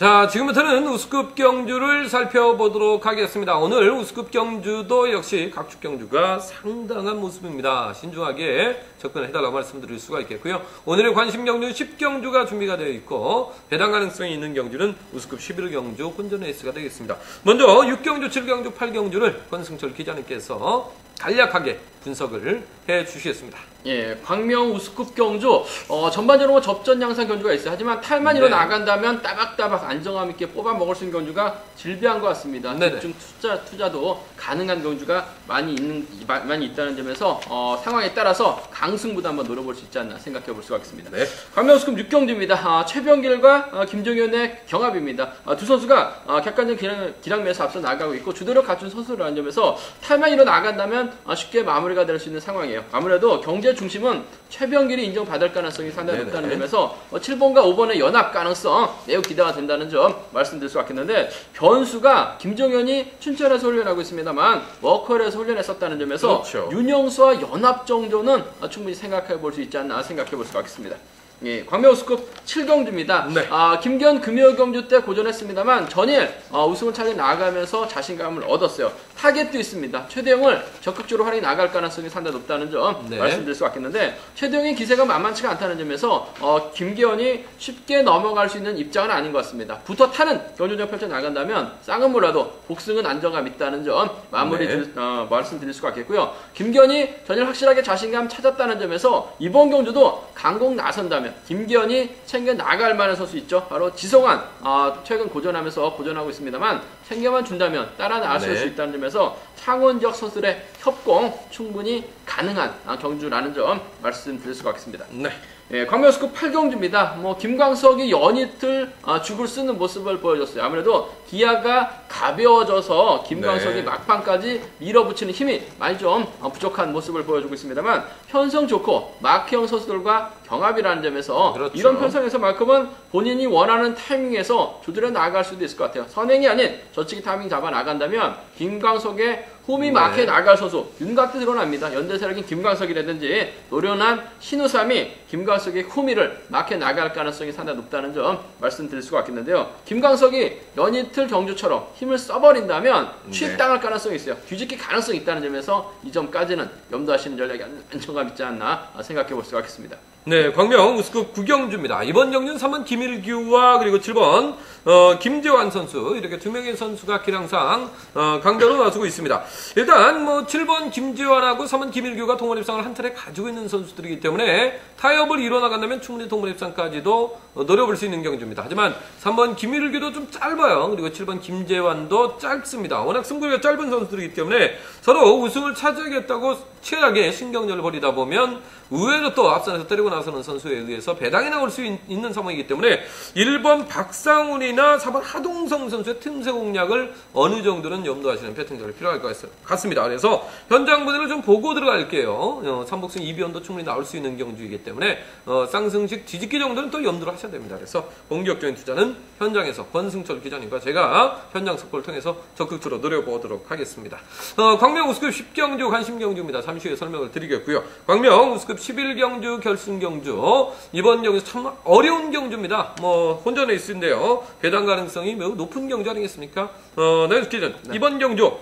자, 지금부터는 우스급 경주를 살펴보도록 하겠습니다. 오늘 우스급 경주도 역시 각축 경주가 상당한 모습입니다. 신중하게 접근해달라고 말씀드릴 수가 있겠고요. 오늘의 관심 경주 10경주가 준비가 되어 있고 배당 가능성이 있는 경주는 우스급 11 경주 혼전 레이스가 되겠습니다. 먼저 6경주, 7경주, 8경주를 권승철 기자님께서 간략하게 분석을 해 주시겠습니다. 예, 광명 우스급 경주 어, 전반적으로 접전 양상 경주가 있어요. 하지만 탈만 네. 일어나간다면 따박따박 안정감 있게 뽑아 먹을 수 있는 경주가 질비한 것 같습니다. 네네. 집중 투자 투자도 가능한 경주가 많이 있는 마- 많이 있다는 점에서 어, 상황에 따라서 강승부도 한번 노려볼 수 있지 않나 생각해 볼 수가 있습니다. 네. 광명 우스급 6경주입니다. 아, 최병길과 아, 김종현의 경합입니다. 아, 두 선수가 아, 객관적 기량, 기량면에서 앞서 나가고 있고 주도력 갖춘 선수라는 점에서 탈만 일어나간다면 아, 쉽게 마무리가 될 수 있는 상황이에요. 아무래도 경제 중심은 최병길이 인정받을 가능성이 상당히 네네. 높다는 점에서 어, 7번과 5번의 연합 가능성 매우 기대가 된다는 점 말씀드릴 수 있겠는데 변수가 김종현이 춘천에서 훈련하고 있습니다만 워커에서 훈련했었다는 점에서 그렇죠. 윤영수와 연합 정도는 어, 충분히 생각해 볼 수 있지 않나 생각해 볼 수가 있습니다. 예, 광명우스급 7경주입니다. 네. 아, 김기현 금요경주 때 고전했습니다만 전일 어, 우승을 차지 나가면서 자신감을 얻었어요. 타겟도 있습니다. 최대형을 적극적으로 활용해 나갈 가능성이 상당히 높다는 점 네. 말씀드릴 수가 있겠는데 최대형의 기세가 만만치가 않다는 점에서 어, 김기현이 쉽게 넘어갈 수 있는 입장은 아닌 것 같습니다. 붙어 타는 경주전 펼쳐 나간다면 쌍은 몰라도 복승은 안정감 있다는 점 마무리 네. 드- 어, 말씀드릴 수가 있겠고요. 김기현이 전일 확실하게 자신감 찾았다는 점에서 이번 경주도 강공 나선다면 김기현이 챙겨 나갈 만한 선수 있죠. 바로 지성환 아, 최근 고전하면서 고전하고 있습니다만 챙겨만 준다면 따라 나설 네. 수 있다는 점에서 창원 지역 선수들의 협공 충분히 가능한 아, 경주라는 점 말씀드릴 수가 있습니다. 네. 예, 광명스급 8경주입니다. 뭐 김광석이 연이틀 아, 죽을 쓰는 모습을 보여줬어요. 아무래도 기아가 가벼워져서 김광석이 네. 막판까지 밀어붙이는 힘이 많이 좀 어, 부족한 모습을 보여주고 있습니다만 편성 좋고 마크형 선수들과 경합이라는 점에서 그렇죠. 이런 편성에서만큼은 본인이 원하는 타이밍에서 조절해 나갈 수도 있을 것 같아요. 선행이 아닌 저 치기 타이밍 잡아 나간다면 김광석의 홈이 네. 나갈 선수 윤곽도 드러납니다. 연대세력인 김광석이라든지 노련한 신우삼이 김광석의 후미를 막혀 나갈 가능성이 상당히 높다는 점 말씀드릴 수가 있겠는데요. 김광석이 연이틀 경주처럼 힘을 써버린다면 네. 취입당할 가능성이 있어요. 뒤집기 가능성이 있다는 점에서 이 점까지는 염두하시는 전략이 안정감 있지 않나 생각해 볼 수가 있겠습니다. 네, 광명 우스급 구경주입니다. 이번 경기는 3번 김일규와 그리고 7번 어, 김재환 선수 이렇게 두 명의 선수가 기량상 어, 강자로 나서고 있습니다. 일단 뭐 7번 김재환하고 3번 김일규가 동물 입상을 한 틀에 가지고 있는 선수들이기 때문에 타협을 이뤄나간다면 충분히 동물 입상까지도 어, 노려볼 수 있는 경주입니다. 하지만 3번 김일규도 좀 짧아요. 그리고 7번 김재환도 짧습니다. 워낙 승부가 짧은 선수들이기 때문에 서로 우승을 차지하겠다고 치열하게 신경전을 벌이다 보면 의외로 또 앞선에서 때리고 나서는 선수에 의해서 배당이 나올 수 있, 는 상황이기 때문에 1번 박상훈이나 4번 하동성 선수의 틈새 공략을 어느 정도는 염두하시는 배팅전이 필요할 것 같- 같습니다. 그래서 현장 분위기를 좀 보고 들어갈게요. 어, 삼복승 2변도 충분히 나올 수 있는 경주이기 때문에 어, 쌍승식 뒤집기 정도는 또 염두를 하셔야 됩니다. 그래서 본격적인 투자는 현장에서 권승철 기자님과 제가 현장 속보를 통해서 적극적으로 노려보도록 하겠습니다. 어, 광명 우스급 10경주 관심 경주입니다. 잠시 후에 설명을 드리겠고요. 광명 우스급 11경주 결승 경주 이번 경주 참 어려운 경주입니다. 뭐 혼전 레이스인데요. 배당 가능성이 매우 높은 경주 아니겠습니까? 어, 네, 기자 이번 경주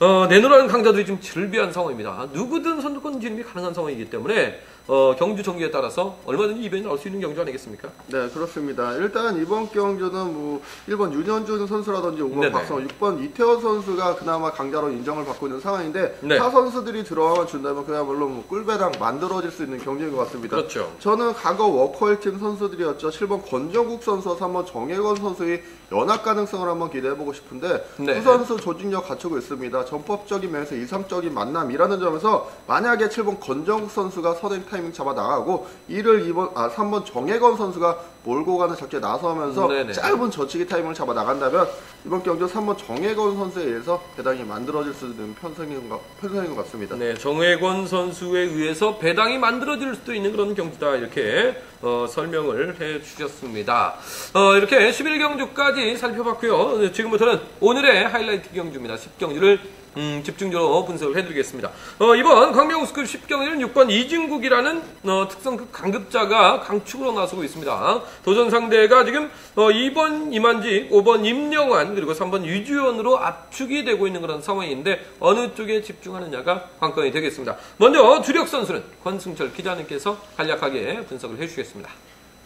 어, 내놓으라는 강자들이 지금 즐비한 상황입니다. 누구든 선두권 진입이 가능한 상황이기 때문에 어, 경주 정기에 따라서 얼마든지 이변이 나올 수 있는 경주 아니겠습니까? 네, 그렇습니다. 일단 이번 경주는 뭐 1번 윤현준 선수라든지 5번 네네. 박성호, 6번 이태원 선수가 그나마 강자로 인정을 받고 있는 상황인데 네. 타 선수들이 들어와 준다면 그야말로 뭐 꿀배당 만들어질 수 있는 경기인 것 같습니다. 그렇죠. 저는 과거 워커힐 팀 선수들이었죠. 7번 권정국 선수와 3번 정혜건 선수의 연합 가능성을 한번 기대해보고 싶은데 네. 두 선수 조직력 갖추고 있습니다. 전법적인 면에서 이상적인 만남이라는 점에서 만약에 7번 권정국 선수가 선행 타이밍 잡아 나가고 이를 2번 아 3번 정혜건 선수가 몰고 가는 작전에 나서면서 네네. 짧은 저치기 타이밍을 잡아 나간다면 이번 경주 3번 정혜건 선수에 의해서 배당이 만들어질 수 있는 편성인 것, 편성인 것 같습니다. 네, 정혜권 선수에 의해서 배당이 만들어질 수도 있는 그런 경기다 이렇게 어, 설명을 해 주셨습니다. 어, 이렇게 11경주까지 살펴봤고요. 지금부터는 오늘의 하이라이트 경주입니다. 10경주를 음, 집중적으로 분석을 해드리겠습니다. 어, 이번 광명우스급 10경기는 6번 이진국이라는 어, 특성급 강급자가 강축으로 나서고 있습니다. 도전 상대가 지금 어, 2번 이만지, 5번 임영환, 그리고 3번 유주원으로 압축이 되고 있는 그런 상황인데 어느 쪽에 집중하느냐가 관건이 되겠습니다. 먼저 주력 선수는 권승철 기자님께서 간략하게 분석을 해주시겠습니다.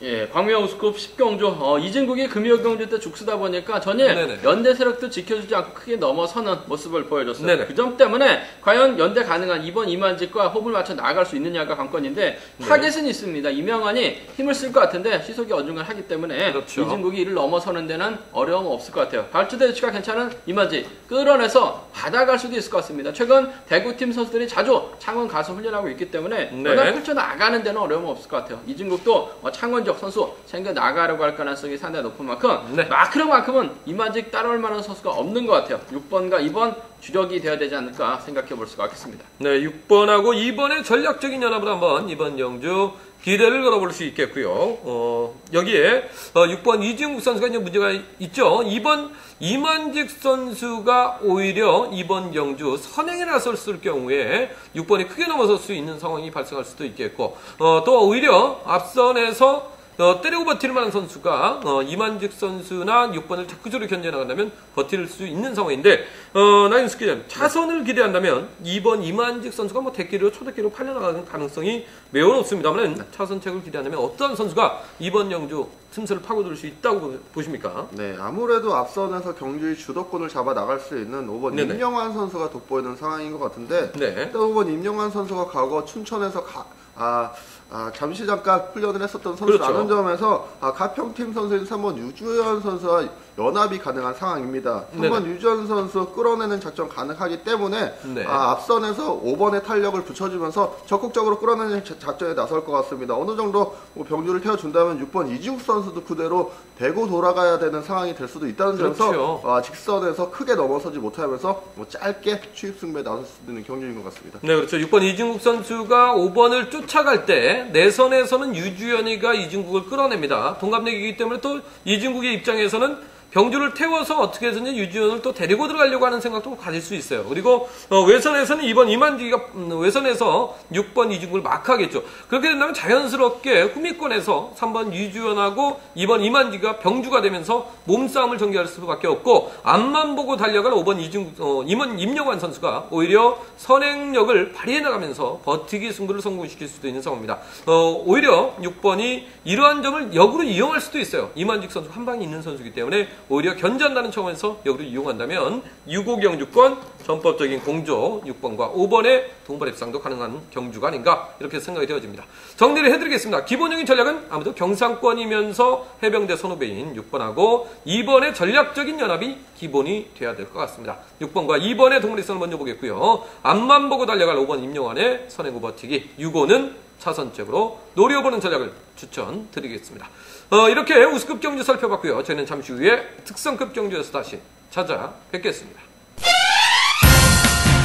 예, 광명 우스컵 10경주 어, 이진국이 금요 경주 때 죽쓰다 보니까 전에 네네. 연대 세력도 지켜주지 않고 크게 넘어서는 모습을 보여줬어요. 그 점 때문에 과연 연대 가능한 이번 이만직과 호흡을 맞춰 나아갈 수 있느냐가 관건인데 네. 타겟은 있습니다. 이명환이 힘을 쓸 것 같은데 시속이 어중간하기 때문에 그렇죠. 이진국이 이를 넘어서는 데는 어려움 없을 것 같아요. 발주대 위치가 괜찮은 이만직 끌어내서 받아갈 수도 있을 것 같습니다. 최근 대구팀 선수들이 자주 창원 가서 훈련하고 있기 때문에 네. 연합 펼쳐 나가는 데는 어려움 없을 것 같아요. 이진국도 어, 창원 적 선수 챙겨 나가려고 할 가능성이 상당히 높은 만큼 네. 마크랑만큼은 이만직 따라올 만한 선수가 없는 것 같아요. 6번과 2번 주력이 되어야 되지 않을까 생각해 볼 수가 있겠습니다. 네, 6번하고 2번의 전략적인 연합을 한번 이번 영주 기대를 걸어볼 수 있겠고요. 어, 여기에 어, 6번 이진국 선수가 이제 문제가 있죠. 2번 이만직 선수가 오히려 이번 영주 선행에 나섰을 경우에 6번이 크게 넘어설 수 있는 상황이 발생할 수도 있겠고 어, 또 오히려 앞선에서 어, 때리고 버틸 만한 선수가 어, 이만직 선수나 6번을 적극적으로 견제 나간다면 버틸 수 있는 상황인데 어, 나인스 기자님 차선을 기대한다면 2번 이만직 선수가 뭐 대기로 초대기로 팔려나가는 가능성이 매우 높습니다만 차선책을 기대한다면 어떤 선수가 이번 영주 틈새를 파고들 수 있다고 보십니까? 네, 아무래도 앞선에서 경주의 주도권을 잡아 나갈 수 있는 5번 네네. 임영환 선수가 돋보이는 상황인 것 같은데 네. 일단 5번 임영환 선수가 과거 춘천에서 가, 아, 아, 잠시 잠깐 훈련을 했었던 선수라는 그렇죠. 점에서 아, 가평팀 선수인 3번 유주현 선수와 연합이 가능한 상황입니다. 3번 유주현 선수 끌어내는 작전 가능하기 때문에 네. 아, 앞선에서 5번의 탄력을 붙여주면서 적극적으로 끌어내는 자- 작전에 나설 것 같습니다. 어느 정도 뭐 병주를 태워준다면 6번 이지욱 선수도 그대로 대고 돌아가야 되는 상황이 될 수도 있다는 점에서 그렇죠. 아, 직선에서 크게 넘어서지 못하면서 뭐 짧게 추입 승부에 나설 수 있는 경기인 것 같습니다. 네, 그렇죠. 6번 이진국 선수가 5번을 쫓 아갈 때 내선에서는 유주현이가 이진국을 끌어냅니다. 동갑내기이기 때문에 또 이진국의 입장에서는 병주를 태워서 어떻게 해서든 유지현을 또 데리고 들어가려고 하는 생각도 가질 수 있어요. 그리고 어, 외선에서는 이번 이만지가 음, 외선에서 6번 이진국을 막하겠죠. 그렇게 된다면 자연스럽게 후미권에서 3번 유지현하고 2번 이만지가 병주가 되면서 몸싸움을 전개할 수밖에 없고 앞만 보고 달려갈 5번 이진국 어, 임원 임영환 선수가 오히려 선행력을 발휘해 나가면서 버티기 승부를 성공시킬 수도 있는 상황입니다. 어, 오히려 6번이 이러한 점을 역으로 이용할 수도 있어요. 이만직 선수 한 방이 있는 선수이기 때문에 오히려 견제한다는 차원에서 역으로 이용한다면 6호 경주권 전법적인 공조 6번과 5번의 동반 협상도 가능한 경주가 아닌가 이렇게 생각이 되어집니다. 정리를 해드리겠습니다. 기본적인 전략은 아무래도 경상권이면서 해병대 선후배인 6번하고 2번의 전략적인 연합이 기본이 돼야 될 것 같습니다. 6번과 2번의 동물리성을 먼저 보겠고요. 앞만 보고 달려갈 5번 임용환의 선행구 버티기 6호는 차선적으로 노려보는 전략을 추천드리겠습니다. 어, 이렇게 우스급 경주 살펴봤고요. 저희는 잠시 후에 특성급 경주에서 다시 찾아뵙겠습니다.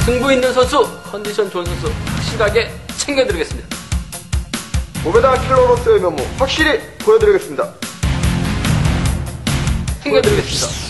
승부 있는 선수, 컨디션 좋은 선수 확실하게 챙겨드리겠습니다. 오베다 킬러로서의 면모 확실히 보여드리겠습니다. 챙겨드리겠습니다.